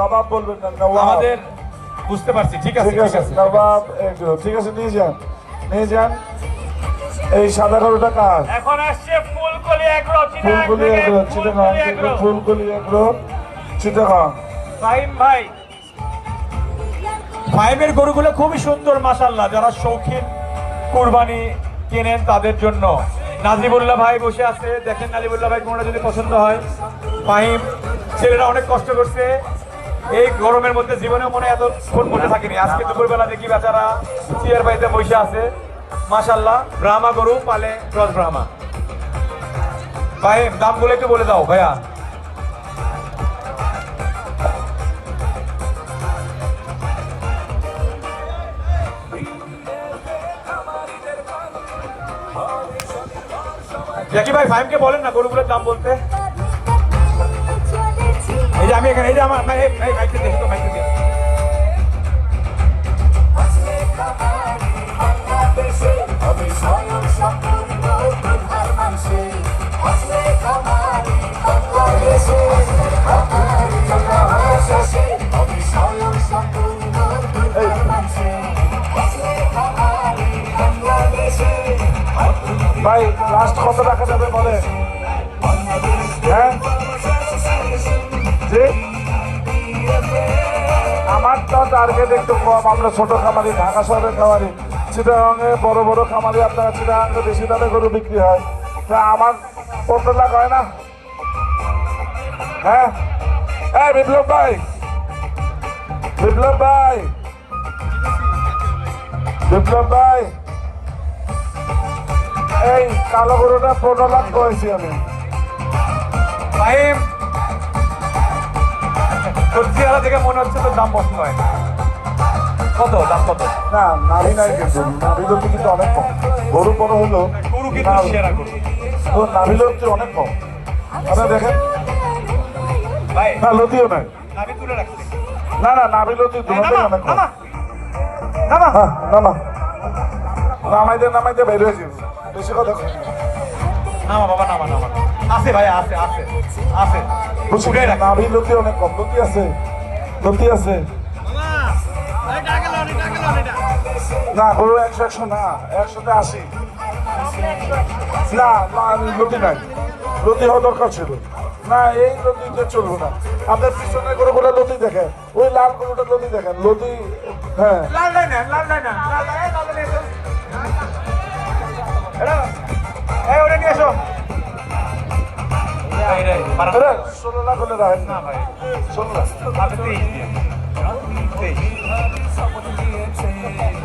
নবাব বলবেন না নবাব। আমাদের বুঝতে পারছি ঠিক আছে ঠিক আছে নবাব ঠিক আছে নিয়ে যান নিয়ে যান। এই সাদা গরুটা কার? এখন আসছে ফুলকলি এগ্রো ফুলকলি থেকে চিটাগাং ফুলকলি এগ্রো চিটাগাং। ফাহিম ভাই। ফাহিমের গরুগুলো খুবই সুন্দর মাশাল্লাহ যারা শৌখিন কুরবানি কেনেন তাদের জন্য। নাজিবুল্লাহ ভাই বসে আছে দেখেন নাজিবুল্লাহ ভাই কোনটা যদি পছন্দ হয়। ফাহিম ছেলেরা অনেক কষ্ট করছে। এই গরমের মধ্যে জীবনে মনে এত ফোন বসে থাকেনি। আজকে দুপুরবেলা দেখি বেচারা চেয়ার বাড়িতে বসে আছে। মাশাল্লাহ ব্রাহ্মা গরু পালে ক্রস ব্রাহ্মা। ফাহিম, দামগুলো একটু বলে দাও ভাইয়া। ভাই ফাইমকে বলেন না গরুগুলোর দাম বলতে। এখানে, এই যে আমার এই মাইকটা দেখো তো মাইকটা দেখো। ভাই লাস্ট কত টাকা যাবে বলে হ্যাঁ? তো টার্গেট একটু কম। আমরা ছোট খামারি, ঢাকা শহরের খামারি। চিটাগাঙে বড় বড় খামারি আপনারা চিটাগাঙে বেশি দামে গরু বিক্রি হয়। তা আমার পনেরো লাখ হয় না? হ্যাঁ? হ্যাঁ বিপ্লব ভাই। বিপ্লব ভাই। বিপ্লব ভাই। এই কালো গরুটা পনেরো লাখ করেছি আমি। চেহারা থেকে মনে হচ্ছে তোর দাম পছন্দ হয়। না কত? দাম কত? না নাভি নাই কিন্তু নাভিলোর কিন্তু অনেক কম। গরু বড় হলো গরু কিন্তু না- সেরা গরু। তো নাভিলোর চেয়ে অনেক কম। আপনি দেখেন? ভাই না লতিও নাই। নাভি তুলে রাখছে। না না নাভিলতি দুটোই নামা অনেক কম। নামা নামা। হ্যাঁ নামা। নামাইতে নামাইতে বের হয়েছি। বেশি কথা না। নামা বাবা নামা নামা। আছে ভাই আছে আছে আছে। রাখ। নাভি লতি অনেক কম। লতি আছে লতি আছে। না গরু একশো একশো না একশোতে আশি। না না লতি নাই। লতি হওয়া দরকার ছিল। না এই লতিতে চলবে না। আপনার পিছনের গরুগুলো লতি দেখেন। ওই লাল গরুটা লতি দেখেন। লতি হ্যাঁ। লাল লাইন লাল লাইন লাল লাইন। ষোলোলা করে রাখেন না ভাই। ষোলোলা আমি তেইশ দিন তেইশ।